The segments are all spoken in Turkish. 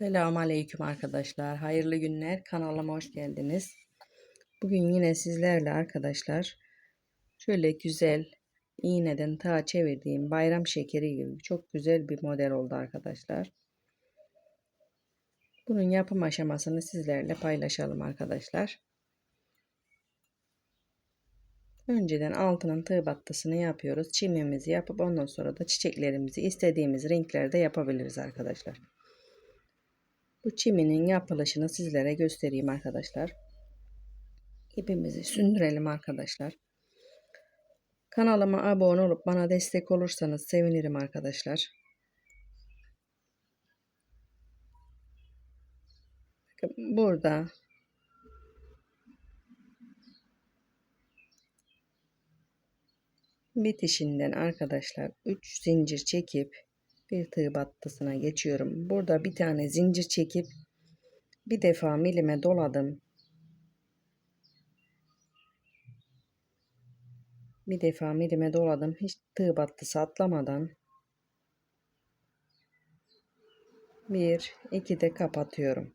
Selamun Aleyküm arkadaşlar. Hayırlı günler. Kanalıma hoş geldiniz. Bugün yine sizlerle arkadaşlar şöyle güzel iğneden ta çevirdiğim bayram şekeri gibi çok güzel bir model oldu arkadaşlar. Bunun yapım aşamasını sizlerle paylaşalım arkadaşlar. Önceden altının tığ battısını yapıyoruz. Çimimizi yapıp ondan sonra da çiçeklerimizi istediğimiz renklerde yapabiliriz arkadaşlar. Bu çiminin yapılışını sizlere göstereyim arkadaşlar. İpimizi sündürelim arkadaşlar. Kanalıma abone olup bana destek olursanız sevinirim arkadaşlar. Burada bitişinden arkadaşlar 3 zincir çekip bir tığ battısına geçiyorum. Burada bir tane zincir çekip bir defa milime doladım. Bir defa milime doladım. Hiç tığ battısı atlamadan. Bir, iki de kapatıyorum.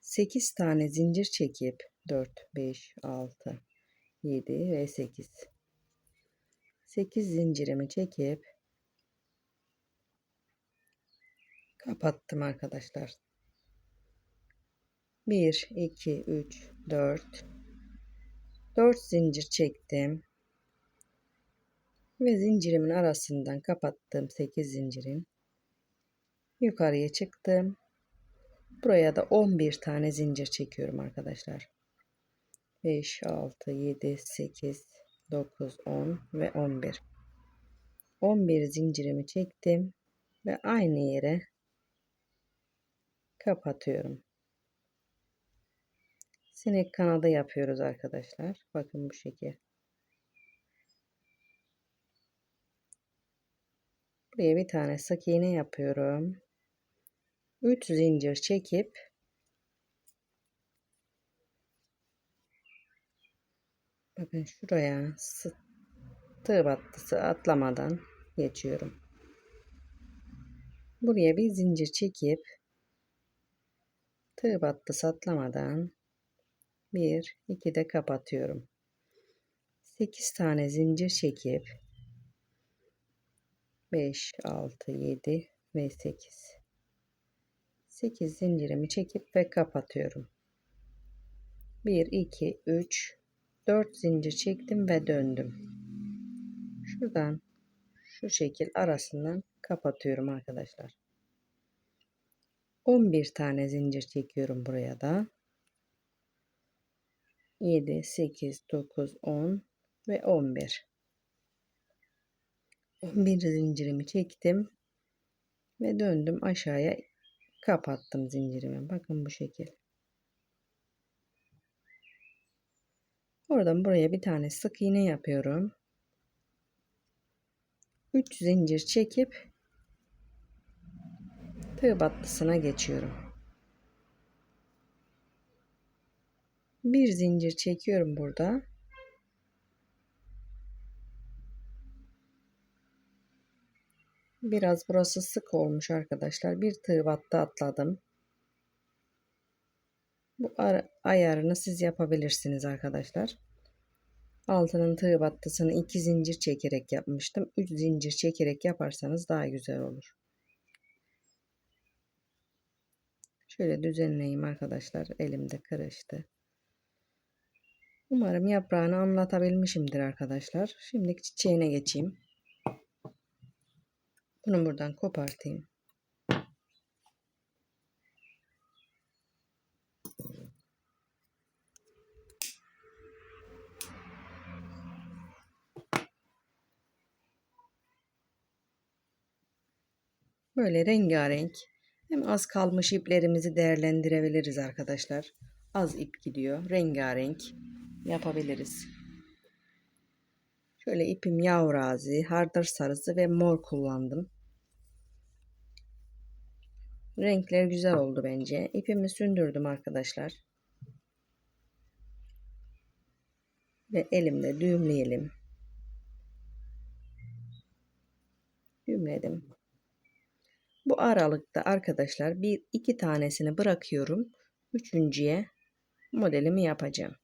8 tane zincir çekip 4, 5, 6, 7 ve 8. 8 zincirimi çekip kapattım arkadaşlar. 1 2 3 4 4 zincir çektim. Ve zincirimin arasından kapattığım 8 zincirin yukarıya çıktım. Buraya da 11 tane zincir çekiyorum arkadaşlar. 5 6 7 8 9 10 ve 11. 11 zincirimi çektim ve aynı yere kapatıyorum. Sinek kanadı yapıyoruz arkadaşlar. Bakın bu şekil. Buraya bir tane sık iğne yapıyorum. 3 zincir çekip bakın şuraya tığ battısı atlamadan geçiyorum. Buraya bir zincir çekip tığ battısı atlamadan 1 2 de kapatıyorum. 8 tane zincir çekip 5 6 7 ve 8 8 zincirimi çekip ve kapatıyorum. 1 2 3 4 zincir çektim ve döndüm. Şuradan şu şekil arasından kapatıyorum arkadaşlar. 11 tane zincir çekiyorum buraya da. 7, 8, 9, 10 ve 11. 11 zincirimi çektim ve döndüm aşağıya kapattım zincirimi. Bakın bu şekil. Oradan buraya bir tane sık iğne yapıyorum. 3 zincir çekip tığ battısına geçiyorum. Bir zincir çekiyorum burada. Biraz burası sık olmuş arkadaşlar. Bir tığ battı atladım. Bu ayarını siz yapabilirsiniz arkadaşlar. Altının tığ battısını iki zincir çekerek yapmıştım. Üç zincir çekerek yaparsanız daha güzel olur. Şöyle düzenleyeyim arkadaşlar. Elimde karıştı. Umarım yaprağını anlatabilmişimdir arkadaşlar. Şimdi çiçeğine geçeyim. Bunu buradan kopartayım. Böyle rengarenk hem az kalmış iplerimizi değerlendirebiliriz arkadaşlar. Az ip gidiyor. Rengarenk yapabiliriz. Şöyle ipim yavrazi, hardar sarısı ve mor kullandım. Renkler güzel oldu bence. İpimi sündürdüm arkadaşlar. Ve elimde düğümleyelim. Düğümledim. Bu aralıkta arkadaşlar bir iki tanesini bırakıyorum. Üçüncüye modelimi yapacağım.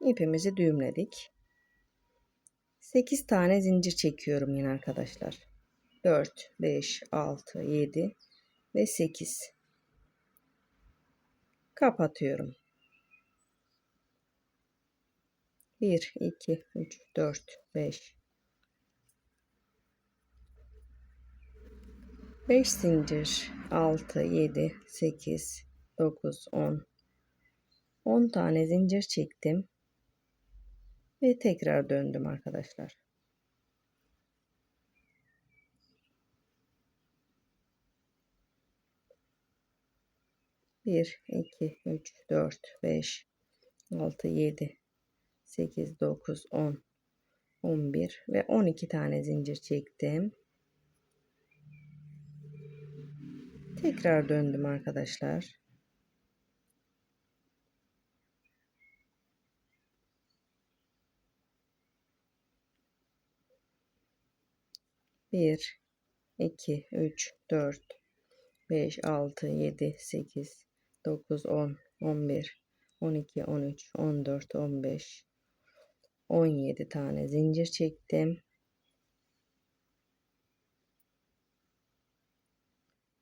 İpimizi düğümledik. 8 tane zincir çekiyorum yine arkadaşlar. 4, 5, 6, 7 ve 8. Kapatıyorum. 1, 2, 3, 4, 5. 5 zincir, 6, 7, 8, 9, 10. 10 tane zincir çektim. Ve tekrar döndüm arkadaşlar. Bir, iki, üç, dört, beş, altı, yedi, sekiz, dokuz, on, on bir ve on iki tane zincir çektim. Tekrar döndüm arkadaşlar. Bir, iki, üç, dört, beş, altı, yedi, sekiz, dokuz, on, on bir, on iki, on üç, on dört, on beş, on yedi tane zincir çektim.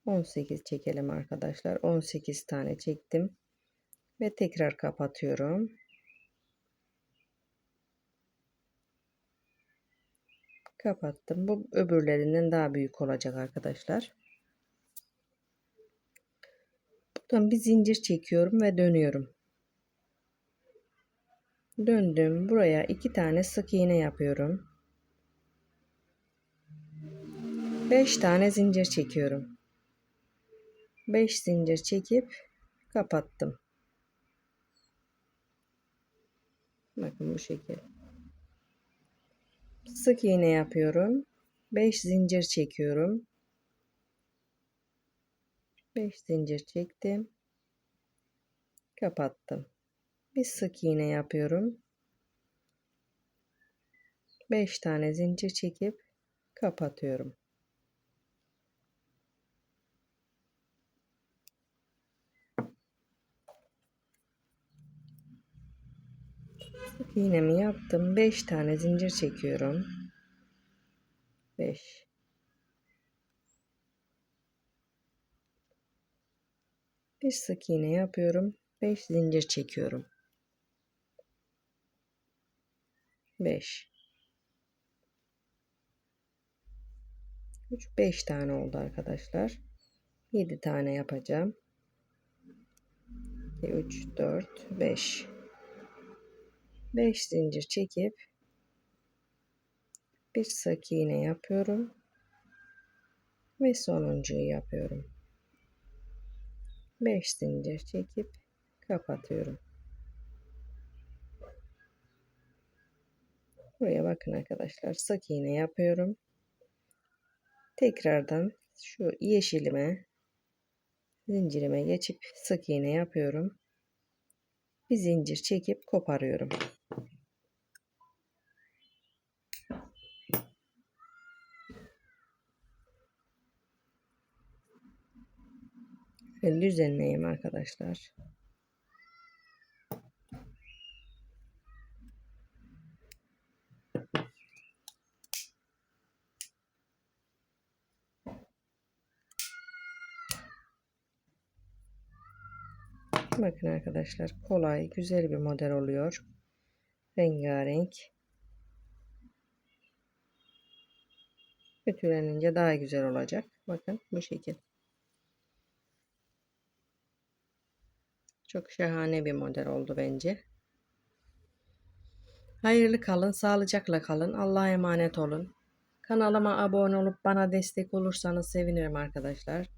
18 çekelim arkadaşlar. 18 tane çektim. Ve tekrar kapatıyorum. Kapattım. Bu öbürlerinden daha büyük olacak arkadaşlar. Buradan bir zincir çekiyorum ve dönüyorum. Döndüm. Buraya iki tane sık iğne yapıyorum. 5 tane zincir çekiyorum. 5 zincir çekip kapattım. Bakın bu şekilde. Sık iğne yapıyorum. 5 zincir çekiyorum. 5 zincir çektim. Kapattım. Bir sık iğne yapıyorum. 5 tane zincir çekip kapatıyorum. İğnemi yaptım. 5 tane zincir çekiyorum. 5 Bir sık iğne yapıyorum. 5 zincir çekiyorum. 5 3 5 tane oldu arkadaşlar. 7 tane yapacağım. 2 3 4 5 5 zincir çekip bir sık iğne yapıyorum ve sonuncuyu yapıyorum. 5 zincir çekip kapatıyorum. Buraya bakın arkadaşlar sık iğne yapıyorum. Tekrardan şu yeşilime zincirime geçip sık iğne yapıyorum. Bir zincir çekip koparıyorum. Ve düzenleyeyim arkadaşlar. Bakın arkadaşlar kolay güzel bir model oluyor. Rengarenk. Ütülenince daha güzel olacak. Bakın bu şekil. Çok şahane bir model oldu bence. Hayırlı kalın, sağlıcakla kalın. Allah'a emanet olun. Kanalıma abone olup bana destek olursanız sevinirim arkadaşlar.